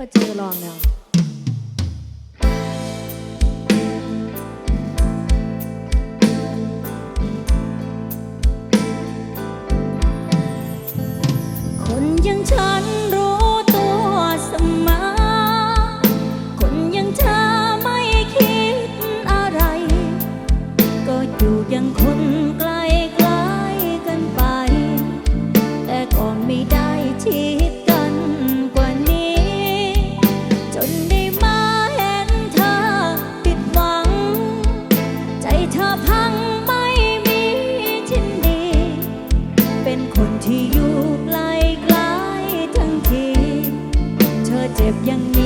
่าเจอลองแล้วคนอย่างฉัน ที่อยู่ไกลไกลทั้งที เธอเจ็บยัง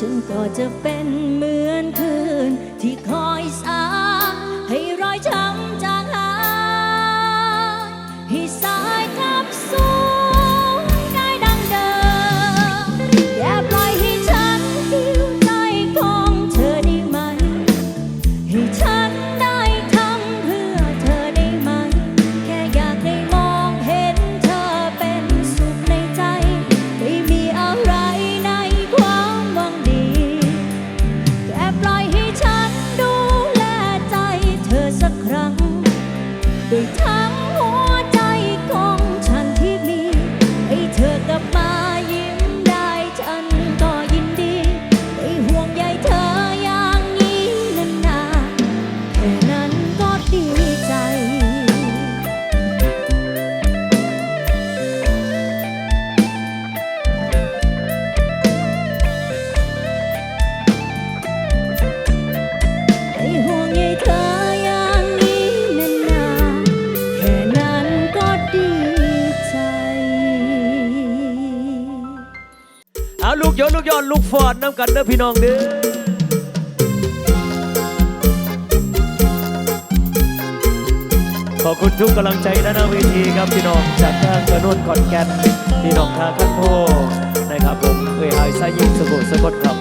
ฉันก็จะเป็นเหมือนคืนที่คอยสาให้รอยช้ำใจ อดน้ำกันเด้อพี่น้องเด้อขอบคุณทุกกำลังใจและนาเวทีครับพี่น้องจากทางกระนวนขอนแก่นพี่น้องทางคันโพนะครับผมเอ่ยหายสายิงสะกดสกดครับ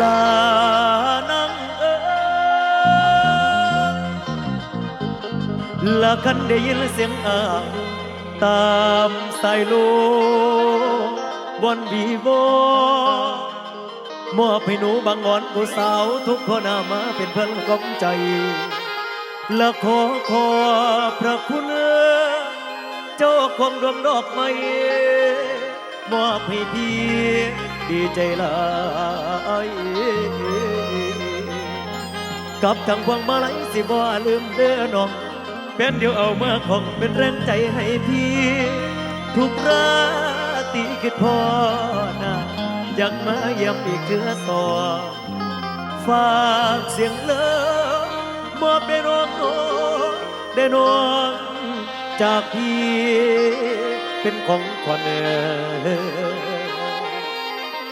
ลานังเอ๋ละคันได้ยินเสียงอ่าง ตามสายลมบนวีโวมอบให้หนูบางอ่อนผู้สาวทุกคนามาเป็นเพื่อนกำใจ และขอขอพระคุณเจ้าของดวงดอกไม้มอบให้พี่ดีใจหลายกับทางพวงมาลัยสิบ่ลืมเด้อน้อง เป็นเดียวเอาเมื่อของเป็นแรงใจให้พี่ ทุกราตรีคิดพอนะอยากมาเยี่ยมอีกเทือสอฝากเสียงเลิฟมอบได้น้องได้น้องจากพี่เป็นของขวัญ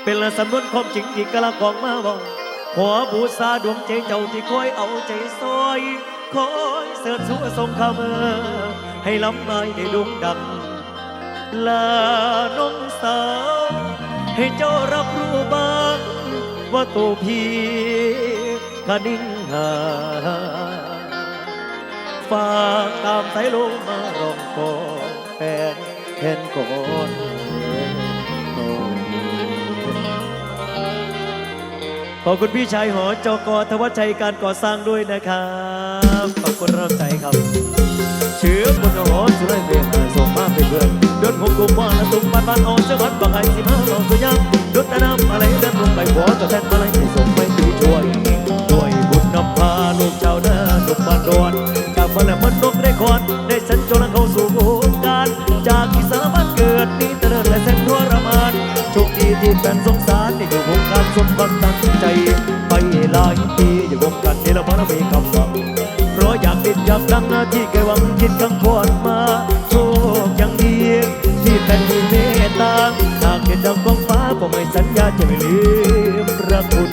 เป็นละสำนวนความจริงที่กะละของมาบอกขอบูชาดวงใจเจ้าที่คอยเอาใจซอย คอยเสิร์ชสู่ส่งคำเออให้ล้ำไม้ได้ดุงดังลาน้องสาว ให้เจ้ารับรู้บ้างว่าตัวพี่กะนิ่งหาฝากตามสายลมมารองกอนแฟนแทนก่อนขอบคุณพี่ชายหอจกทวัชชัยการก่อสร้างด้วยนะครับ ขอบคุณรับใจครับ เชื้อบนหอสุรเวทส่งมาเป็นเพื่อนดนหกกุมว่าละตุกบ้านบ้านออกจังหวัดบางไอสิมาเราสุยังดนตะนำอะไรเดินลงไปขอตัวแทนมาเลยให้ส่งไปตีช่วยด้วยบุญนำพาลูกชาวนาลูกบ้านดอนจากบ้านแหลมมันนกได้คอนได้สัญจรเข้าสู่วงการ จากที่สารพัดเกิดนี่เตลิดและเส้นทรมานโชคดีที่แฟนสงสารได้อยู่วงการสมความตั้งใจไปหลายปีากดังหน้าที่แกหวังคิดข้างคอนมาโชคยังดีที่เป็นที่เมตตาหากเห็นดังกองฟ้าก็ไม่สัญญาจะไม่ลืมพระคุณ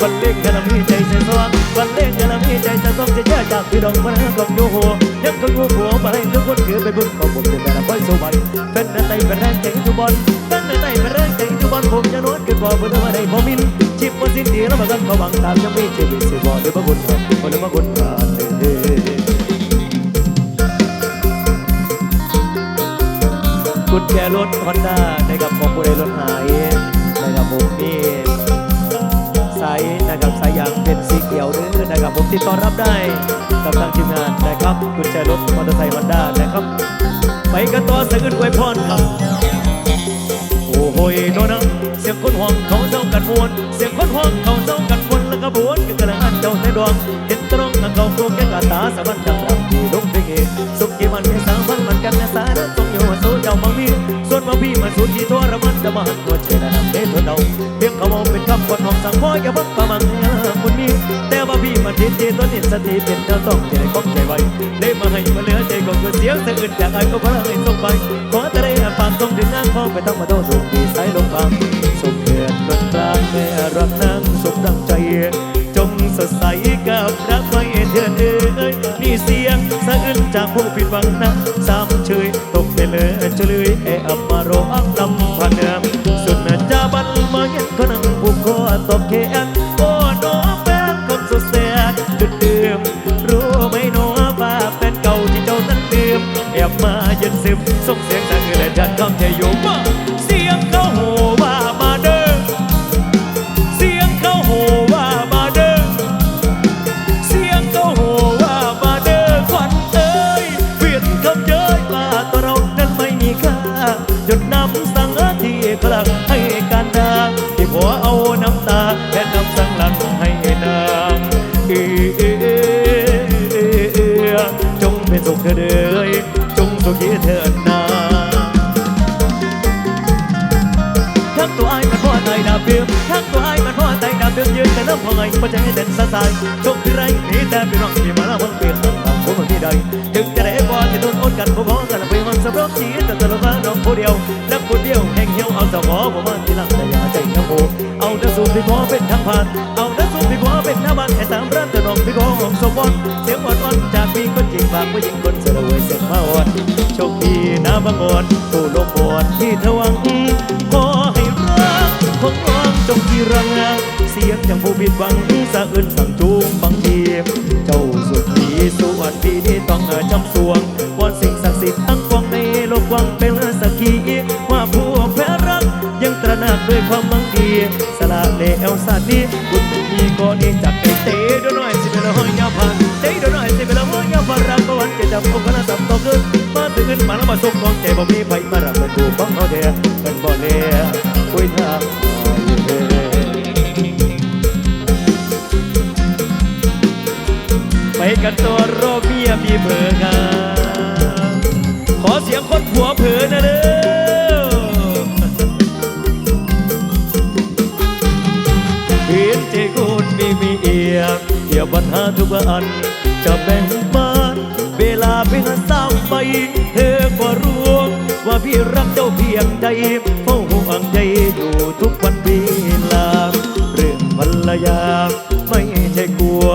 วันเล่นกันละมีใจใส่สว่างวันเล่นกันละมีใจใส่สว่างจะแยกจากพี่ดอกมันกับโยโหยังก็งูหัวมาให้ทุกคนถือเป็นบุญของผมเป็นแบบคอยสวรรค์เป็นในใจเป็นแรงใจทุกบอลเป็นในใจเป็นแรงใจทุกบอลผมจะนวดกันก่อนเพื่อมาได้พอมิน สิ้นดีแล้วมากันเขาหวังตามยังมีชีวิตสิบอหรือมาบุญครับหรือมาบุญกันเด้กุญแจรถฮอนด้านะครับของผู้ใดรถหายนะครับผมนี่สายนะครับสายยางเป็นสีเขียวเด้อนะครับผมติดต่อรับได้กับทางทีมงานนะครับกุญแจรถมอเตอร์ไซค์ฮอนด้านะครับไปกันต่อสะอึดไวพรครับโอ้โหยโนนัง สียงคนห่วงเขาเจ้ากันมวน เสียงคนห่วงเขาเจ้ากันมวนแล้วก็บวนกันกระอันเจ้าในดวงเห็นตรงทางเขาโครงแก่กาตาสะบันจังรำที่ลงเพลงเอกสุขีมันไม่สามันมันกันและสาระทรงอยู่ว่าสู้เจ้ามังมีส่วนว่าพี่มันสูญที่ตัวรมันจะมาหันตัวเชนะเด้ตัวเดาเพียงเขามองเป็นคำคนของสังคอยอย่าพักประมังคนมีแต่ว่าพี่มันทิศที่ตัวนิสติเป็นเจ้าต้องใจของใจไว้ได้มาให้มาเหลือใจก็คือเสียงสะอึดจากไอ้ก็พลังให้ส่งไปขอแต่ได้ปากต้องถึงงานพอไปต้องมาโดนสุขดีสายลงฟัง รักนางสมดังใจ จงสดใสกับรักไว้เถิดเอ้ยนี่เสียงสะอื้นจากผู้ผิดหวังนะซ้ำเฉยตกไปเลยเฉลยแออับมาโรอักลำ สุขเดเอ้ยจงสุขีเถิดนาทั้งตัวไอ้มันพ่อไตดาบเดิมทั้งตัวไอ้มันพ่อไตดาบเดิมยืนแต่น้ำพอไงปัจจัยเด่นสะสายโชคที่ไรนี่แต่พี่น้องที่มาล้วมันเปลี่ยนทางคนมันที่ใดถึงจะได้บ่ที่โดนอดกันบ่พอกันไปมันสำรอบชีวิตแต่ตะละมาน้องผู้เดียวนักผู้เดียวแห่งเหี่ยวเอาสมอผมมาที่หลังแต่อย่าใจเหี่ยวโหเอาแต่สูบพี่ขอเป็นทางผ่านเอาแต่สูบพี่ขอเป็นหน้าบ้านไอ้สามร้านแต่น้องพี่ขอของสมบัติ ฝากผู้หญิงคนเสรวยเสียงมาอ่อนโชคดีนะบางอ่อนผู้ลมบอนที่ทวังขอให้รักของน้องจงที่รังเสียงอย่างผู้ผิดหวังสะอื่นสั่งจูงบางทีเจ้าสุดดีสวัสดีนี่ต้องจำสวงวอนสิ่งศักดิ์สิทธิ์ทั้งปวงในโลกกวังเป็นสักขีว่าผู้แพ้รัก ยังตระหนักด้วยความบังดีสละเลวสัตว์นี้ ก็วันจะจับองค์คณะสับต่อขึ้นมาถึงขึ้นมาแล้วมาส่งของใจบ่มีไผมารับเป็นดูบ้องเขาเดียเป็นบ่เล่คุยทางไปกันตัวโรอเมียมีเบอร์งาขอเสียงคนผัวเผลอนะเด้อเห็นใจคุณมีมีเอียงเกี่ยวปัญหาทุกอันจะแบ่งปัน เวลาเพียงสามไปเธอก็รู้ว่าพี่รักเจ้าเพียงใดเฝ้าห่วงใจอยู่ทุกวันเวลาเรื่องภรรยาไม่ใช่กลัว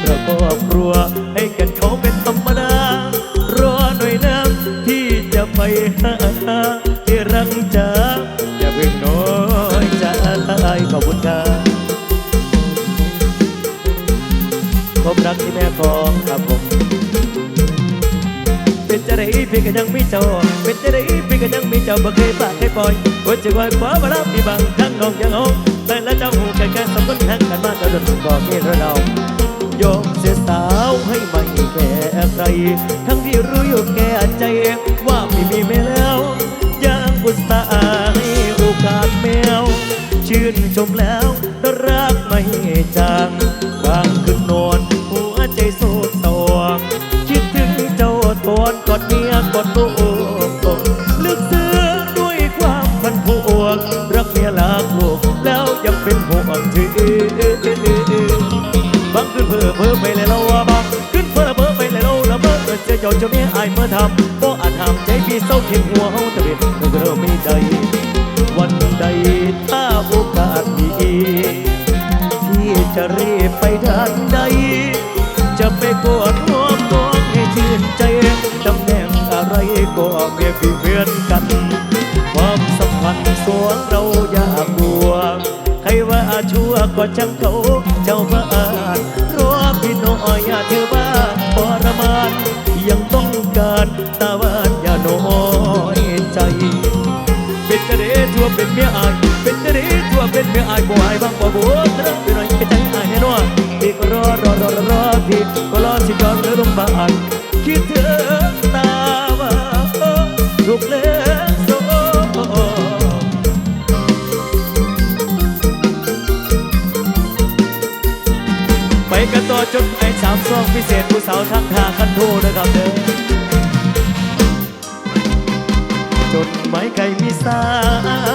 แต่ครอบครัวให้กันเขาเป็นธรรมดารอหน่อยนะที่จะไปหาที่รักจ๋าอย่าเพิ่งน้อยใจขอบคุณครับผมรักที่แม่ของครับผม จะได้พี่ก็ยังไมีเจ้าเป็นจะได้พี่ก็ยังไมีเจ้าบ่เคยปากเคยปล่อยว่าจะคอยขวามารับมีบางครั้งน้องยังเอาแต่ละเจ้าหูแก่แก่สมบูรณ์แห่งกันมาแต่ดนก็มีเรายอมเสียสาวให้ไม่แก่ใคร ทั้งที่รู้อยู่แก่ใจว่าไม่มีแม่แล้วยังบุษาให้โอกาสแมว ชื่นชมแล้วแต่รักไม่จางวางขึ้นนอน เมียกอดลูกลึกซึ้งด้วยความพันพวกรักเมียรักลูกแล้วยังเป็นห่วงที่บางขึ้นเพ้อเพ้อไปเลยเราว่าบางขึ้นเพ้อเพ้อไปเลยเราละเมอเสียเจ้าจะมียอายเมื่อทำก็อาจทำใจพี่เศร้าเข็มหัว ก็เพี่เหมือนกัน ความสัมพันธ์สวงเราอย่ากลัว ใครว่าชั่วก็ช่างเขาเจ้าบ้านรอพี่น้อยอย่าเธอบ้าปรมานยังต้องการตาวานอย่าน้อยใจ เป็นจะได้ทั่วเป็นเมียอายเป็นจะได้ทั่วเป็นเมียอายบ่อายบางบ่บ่รักไปหน่อยไปใจอายแน่นอนพี่ก็รอรอรอรอรอพี่ก็รอสิยอมเรืองบาน สามซองพิเศษผู้สาวทักทาคันโทนะครับเด้อจดหมายไก่มีสา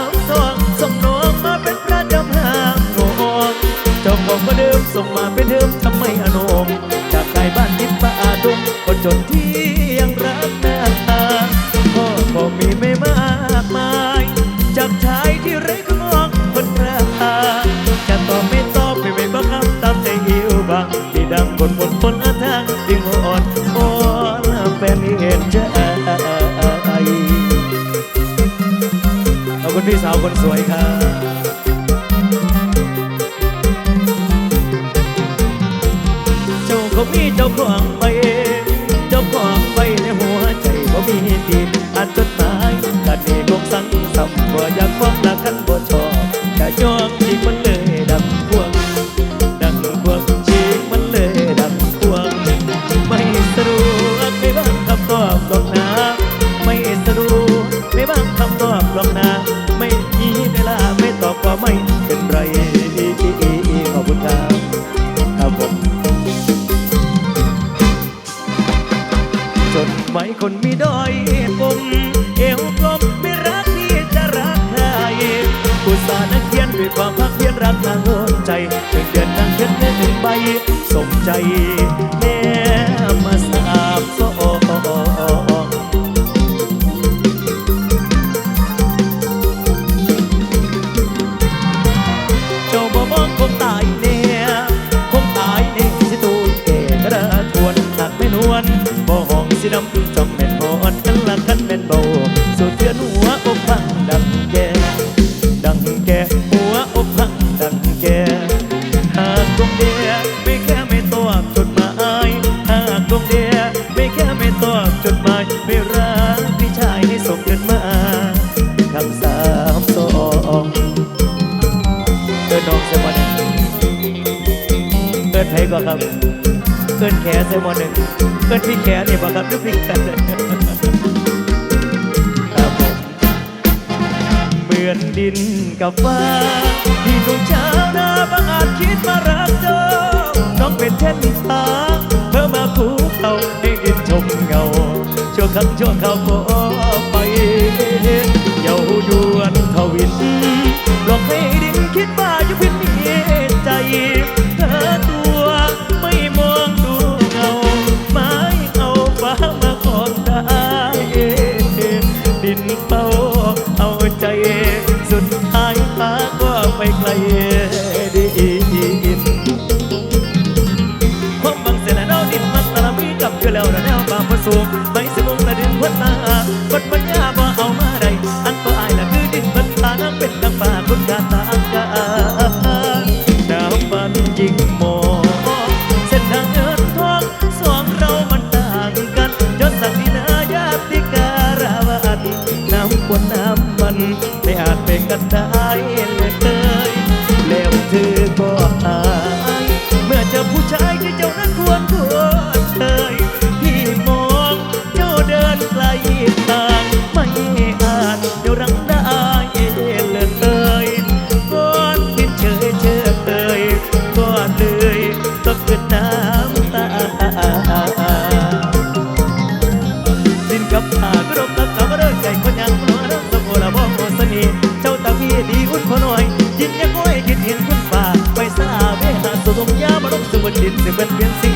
มซองส่งน้องมาเป็นประจำหางโงงเจ้าของก็เดิมส่งมาเป็นเดิมทำไมอนงจากไก่บ้านทิพย์ป่าดงคนจนที่ ว่าอยากฟ้องรักกันบ่ชอบจะยอมที่มันเลยดังพวง ดังพวงชีกมันเลยดังพวง ไม่สะดวกไม่บ้างคำตอบหรอกนะ ไม่สะดวกไม่บ้างคำตอบหรอกนะ ใบสมใจ อิญไผก่อนครับเกิญแขนเส่หมอหนึ่งเกิญพี่แขนนี่ยบ่ครับหรือพี่แขนครับผมเหมือนดินกับฟ้าที่ทุกเช้านาบางอาจคิดมารักเจ้าน้องเป็นเช่นฟ้าเธอมาคู่เขาให้ดินชมเงาชั่วครั้งชั่วคราวก็ไปเยาวดวนทวินหลอกให้ดินคิดว่าอยู่เพียงมีใจ ดินเดือดเป็นเพียงสี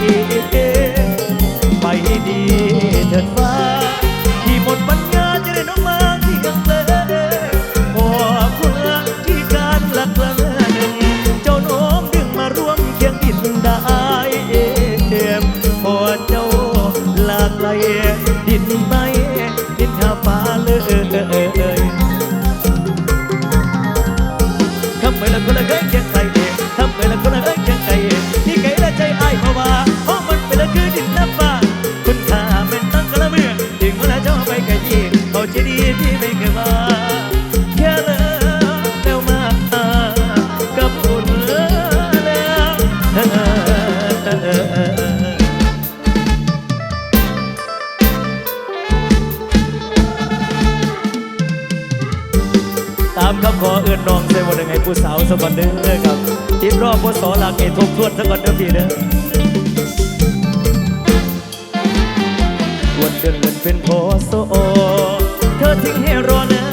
ตามคำขอเอื้อนน้องเส่วันยังไงผู้สาวสก่อนเด้อครับติดรอบผู้สอหลักเอทุกทวดสก่อนเด้อพี่เด้อวันเดือนเป็นโพสโซเธอทิ้งให้รอนะ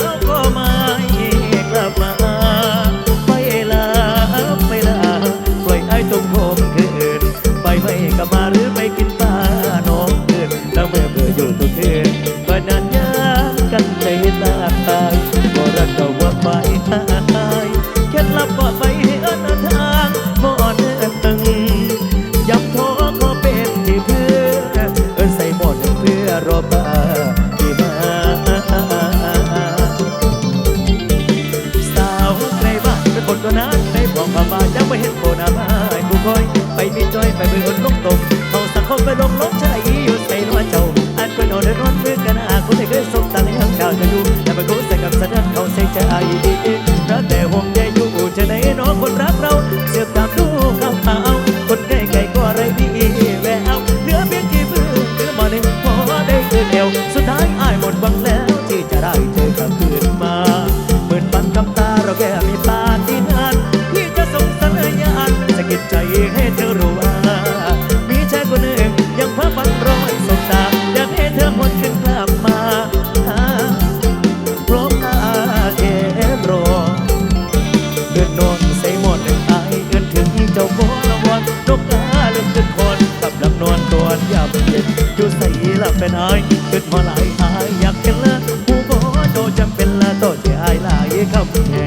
ละเป็นไอคือมาหลายหายอยากเห็นละผู้บ่โตจำเป็นละโตที่ไอ้ลายคำแ